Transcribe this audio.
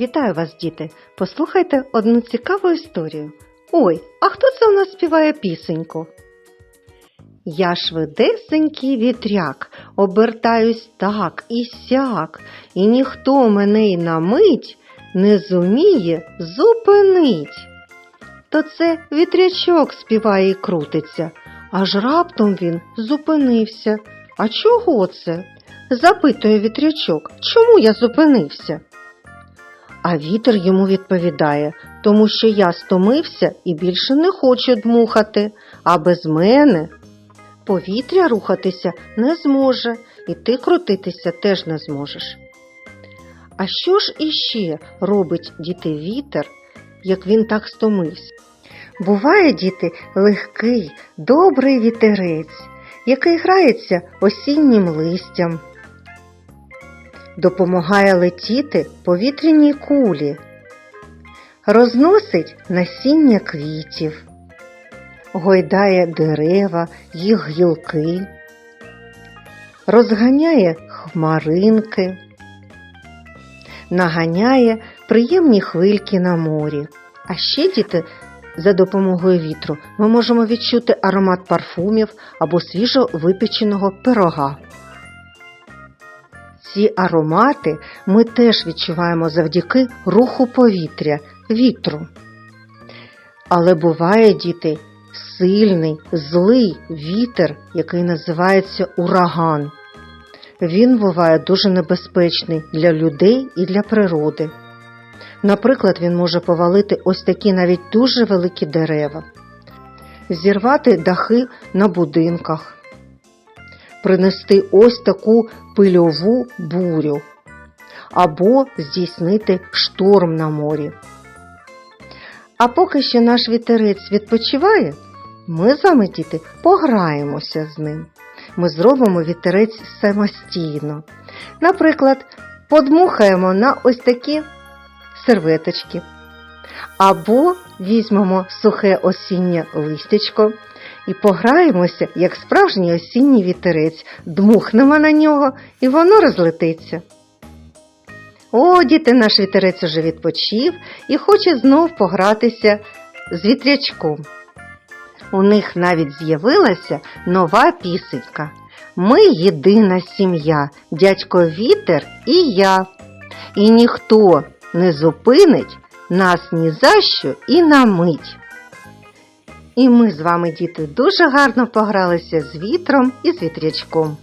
Вітаю вас, діти! Послухайте одну цікаву історію. Ой, а хто це у нас співає пісеньку? Я швидесенький вітряк, обертаюсь так і сяк, і ніхто мене й на мить не зуміє зупинить. То це вітрячок співає і крутиться, аж раптом він зупинився. А чого це? запитує вітрячок, чому я зупинився? А вітер йому відповідає, тому що я стомився і більше не хочу дмухати, а без мене повітря рухатися не зможе, і ти крутитися теж не зможеш. А що ж іще робить діти вітер, як він так стомився? Буває, діти, легкий, добрий вітерець, який грається осіннім листям, допомагає летіти повітряній кулі, розносить насіння квітів, гойдає дерева, їх гілки, розганяє хмаринки, наганяє приємні хвильки на морі. А ще діти. За допомогою вітру ми можемо відчути аромат парфумів або свіжо випеченого пирога. Ці аромати ми теж відчуваємо завдяки руху повітря, вітру. Але буває, діти, сильний, злий вітер, який називається ураган. Він буває дуже небезпечний для людей і для природи. Наприклад, він може повалити ось такі навіть дуже великі дерева, зірвати дахи на будинках, принести ось таку пильову бурю або здійснити шторм на морі. А поки що наш вітерець відпочиває, ми з вами, діти, пограємося з ним. Ми зробимо вітерець самостійно. Наприклад, подмухаємо на ось такі серветочки. Або візьмемо сухе осіннє листячко і пограємося, як справжній осінній вітерець, дмухнемо на нього і воно розлетиться. О, діти, наш вітерець уже відпочив і хоче знов погратися з вітрячком. У них навіть з'явилася нова пісенька. Ми єдина сім'я, дядько вітер і я. І ніхто не зупинить нас ні за що і на мить. І ми з вами, діти, дуже гарно погралися з вітром і з вітрячком.